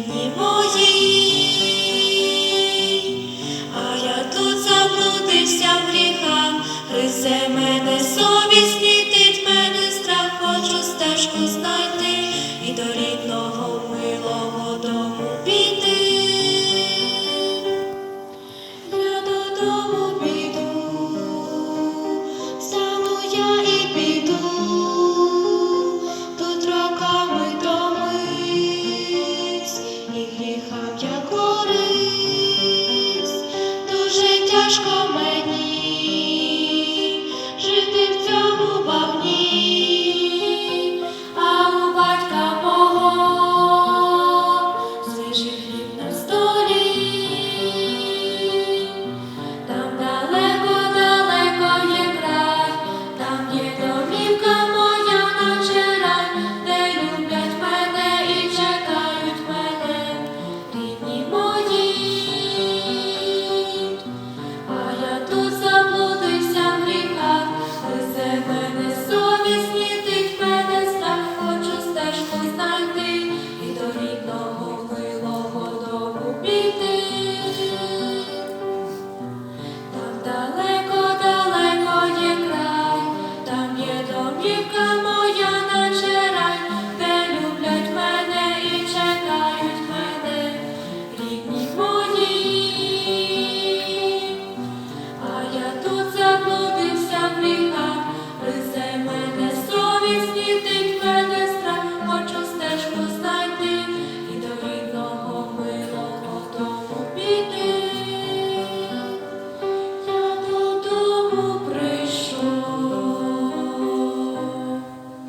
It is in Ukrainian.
рідні а я тут заблудився в гріхах, гризе мене сон.